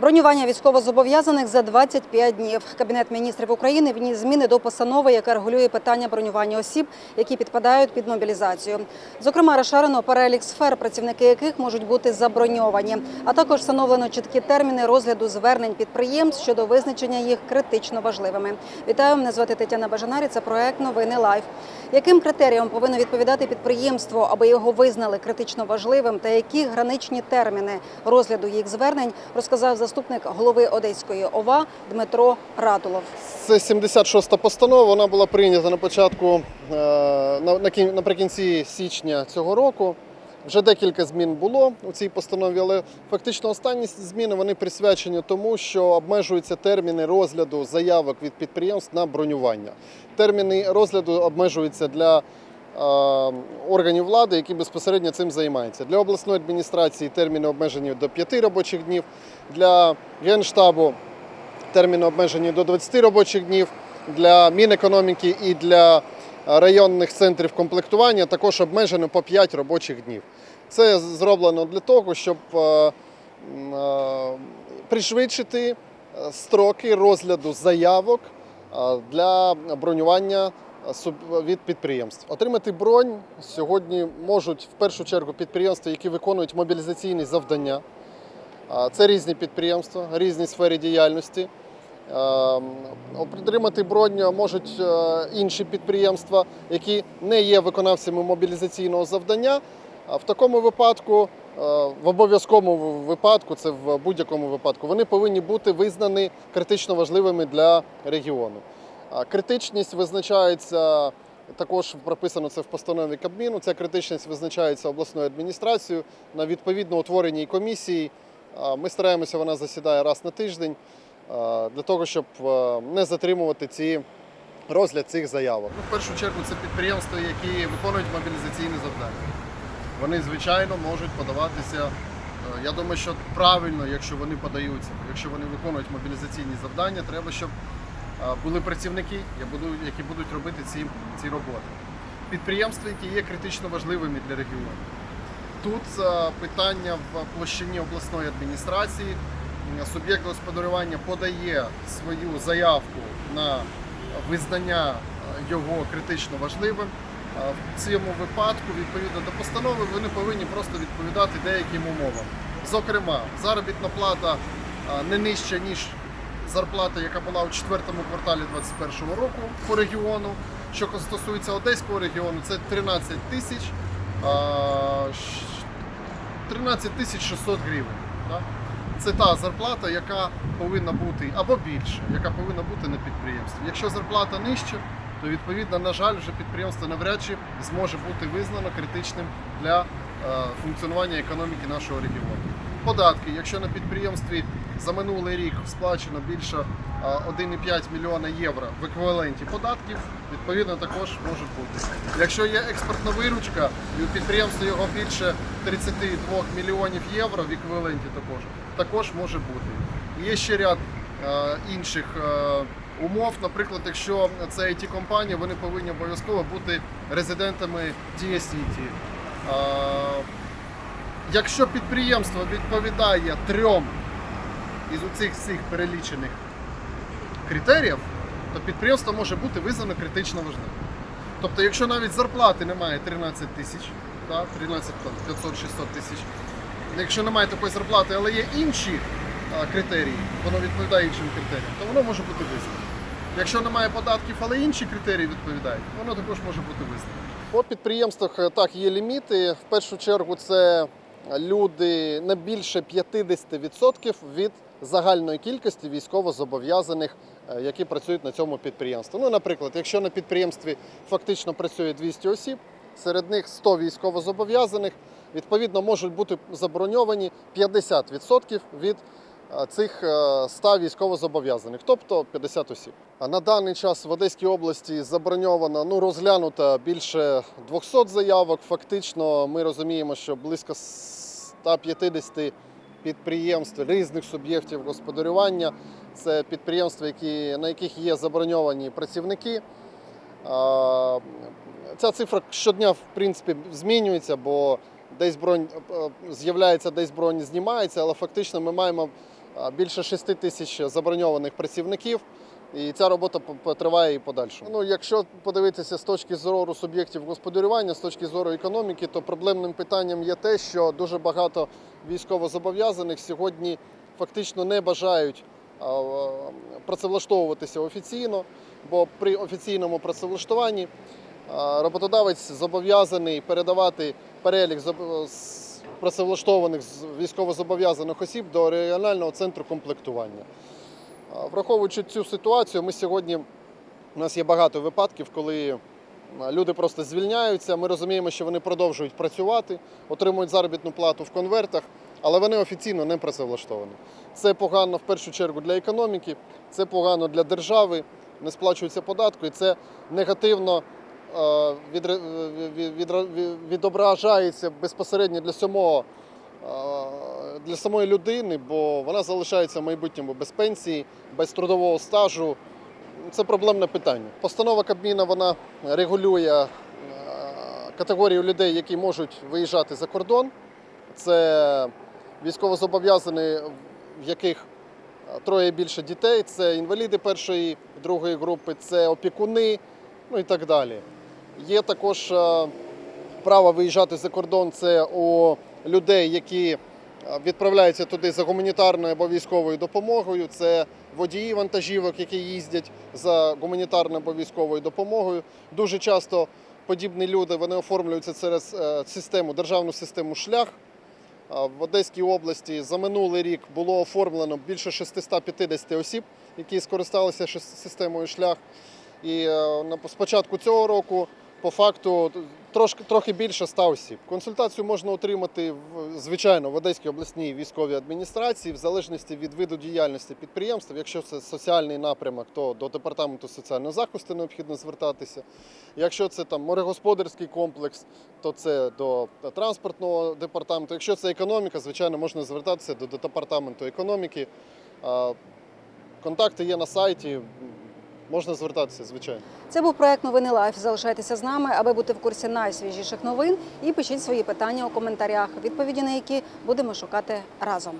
Бронювання військовозобов'язаних за 25 днів. Кабінет міністрів України вніс зміни до постанови, яка регулює питання бронювання осіб, які підпадають під мобілізацію. Зокрема, розширено перелік сфер, працівники яких можуть бути заброньовані. А також встановлено чіткі терміни розгляду звернень підприємств щодо визначення їх критично важливими. Вітаю, мене звати Тетяна Бажанарі. Це проект Новини Лайф. Яким критеріям повинно відповідати підприємство, аби його визнали критично важливим, та які граничні терміни розгляду їх звернень, розказав заступник голови Одеської ОВА Дмитро Радулов. Це 76-та постанова. Вона була прийнята на початку е, на- на наприкінці січня цього року. Вже декілька змін було у цій постанові, але фактично останні зміни вони присвячені тому, що обмежуються терміни розгляду заявок від підприємств на бронювання. Терміни розгляду обмежуються для органів влади, які безпосередньо цим займаються. Для обласної адміністрації терміни обмежені до 5 робочих днів, для генштабу терміни обмежені до 20 робочих днів. Для Мінекономіки і для е, районних центрів комплектування також обмежено по 5 робочих днів. Це зроблено для того, щоб е, е, пришвидшити е, строки розгляду заявок е, для бронювання е, від підприємств. Отримати бронь сьогодні можуть в першу чергу підприємства, які виконують мобілізаційні завдання. Це різні підприємства, різні сфери діяльності. Отримати бронь можуть е, інші підприємства, які не є виконавцями мобілізаційного завдання. В такому випадку, е, в обов'язковому випадку, це в будь-якому випадку, вони повинні бути визнані критично важливими для регіону. Критичність визначається також прописано це в постанові Кабміну. Ця критичність визначається обласною адміністрацією на відповідно утвореній комісії. Ми стараємося, вона засідає раз на тиждень для того, щоб не затримувати ці розгляд цих заявок. Ну, в першу чергу це підприємства, які виконують мобілізаційні завдання. Вони, звичайно, можуть подаватися. е, Я думаю, що правильно, якщо вони подаються, якщо вони виконують мобілізаційні завдання, треба, щоб були працівники, які будуть робити ці, ці роботи. Підприємства, які є критично важливими для регіону. Тут е, питання в площині обласної адміністрації. Суб'єкт господарювання подає свою заявку на визнання е, його критично важливим. Е, В цьому випадку, відповідно до постанови, вони повинні просто відповідати деяким умовам. Зокрема, заробітна плата е, не нижча, ніж зарплата, яка була у четвертому кварталі 2021 року по регіону. Що стосується Одеського регіону, це 13 тисяч 13 тисяч 600 гривень. Це та зарплата, яка повинна бути або більше, яка повинна бути на підприємстві. Якщо зарплата нижча, то відповідно, на жаль, вже підприємство навряд чи зможе бути визнано критичним для е, функціонування економіки нашого регіону. Податки, якщо на підприємстві за минулий рік сплачено більше е, 1,5 мільйона євро в еквіваленті податків, відповідно також може бути. Якщо є експортна виручка, і у підприємства його більше 32 мільйонів євро в еквіваленті також, також може бути. Є ще ряд інших умов. Наприклад, якщо це it компанія вони повинні обов'язково бути резидентами Сіті. Якщо підприємство відповідає трьом із цих всіх перелічених критеріїв, то підприємство може бути визнано критично важливим. Тобто, якщо навіть зарплати немає 13 тисяч, да, 13 там, 500-600 тисяч, якщо немає такої зарплати, але є інші критерії, воно відповідає іншим критеріям, то воно може бути визнано. Якщо немає податків, але інші критерії відповідають, воно також може бути визнано. По підприємствах е, так є ліміти. В першу чергу це люди не більше 50% від загальної кількості військовозобов'язаних, е, які працюють на цьому підприємстві. Ну, наприклад, якщо на підприємстві фактично працює 200 осіб, серед них 100 військовозобов'язаних, відповідно можуть бути заброньовані 50% від цих е, 100 військовозобов'язаних, тобто 50 осіб. А на даний час в Одеській області заброньовано, ну розглянуто більше 200 заявок. Фактично, ми розуміємо, що близько 150 підприємств різних суб'єктів господарювання. Це підприємства, які, на яких є заброньовані працівники. Ця цифра щодня в принципі змінюється, бо десь бронь е, з'являється, десь бронь знімається, але фактично ми маємо більше 6 тисяч заброньованих працівників. І ця робота триває і подальше. Ну, якщо подивитися з точки зору суб'єктів господарювання, з точки зору економіки, то проблемним питанням є те, що дуже багато військовозобов'язаних сьогодні фактично не бажають працевлаштовуватися офіційно, бо при офіційному працевлаштуванні роботодавець зобов'язаний передавати перелік з працевлаштованих військовозобов'язаних осіб до регіонального центру комплектування. Враховуючи цю ситуацію, ми сьогодні у нас є багато випадків, коли люди просто звільняються. Ми розуміємо, що вони продовжують працювати, отримують заробітну плату в конвертах, але вони офіційно не працевлаштовані. Це погано в першу чергу для економіки, це погано для держави, не сплачуються податки, і це негативно е, від- відображається безпосередньо для самого е, для самої людини, бо вона залишається в майбутньому без пенсії, без трудового стажу. Це проблемне питання. Постанова Кабміна вона регулює е, категорію людей, які можуть виїжджати за кордон. Це військовозобов'язані, в яких е, троє більше дітей, це інваліди першої, другої групи, це опікуни, ну і так далі. Є також е, право виїжджати за кордон це у людей, які е, відправляються туди за гуманітарною або військовою допомогою. Це водії вантажівок, які їздять за гуманітарною або військовою допомогою. Дуже часто подібні люди вони оформлюються через е, систему, державну систему шлях. В Одеській області за минулий рік було оформлено більше 650 осіб, які скористалися системою шлях. І з початку цього року по факту трошки трохи більше 100 осіб. Консультацію можна отримати в звичайно в Одеській обласній військовій адміністрації, в залежності від виду діяльності підприємства. Якщо це соціальний напрямок, то до департаменту соціального захисту необхідно звертатися. Якщо це там морегосподарський комплекс, то це до транспортного департаменту. Якщо це економіка, звичайно, можна звертатися до департаменту економіки. Контакти є на сайті. Можна звертатися, звичайно. Це був проект Новини Лайф. Залишайтеся з нами, аби бути в курсі найсвіжіших новин. І пишіть свої питання у коментарях, відповіді на які будемо шукати разом.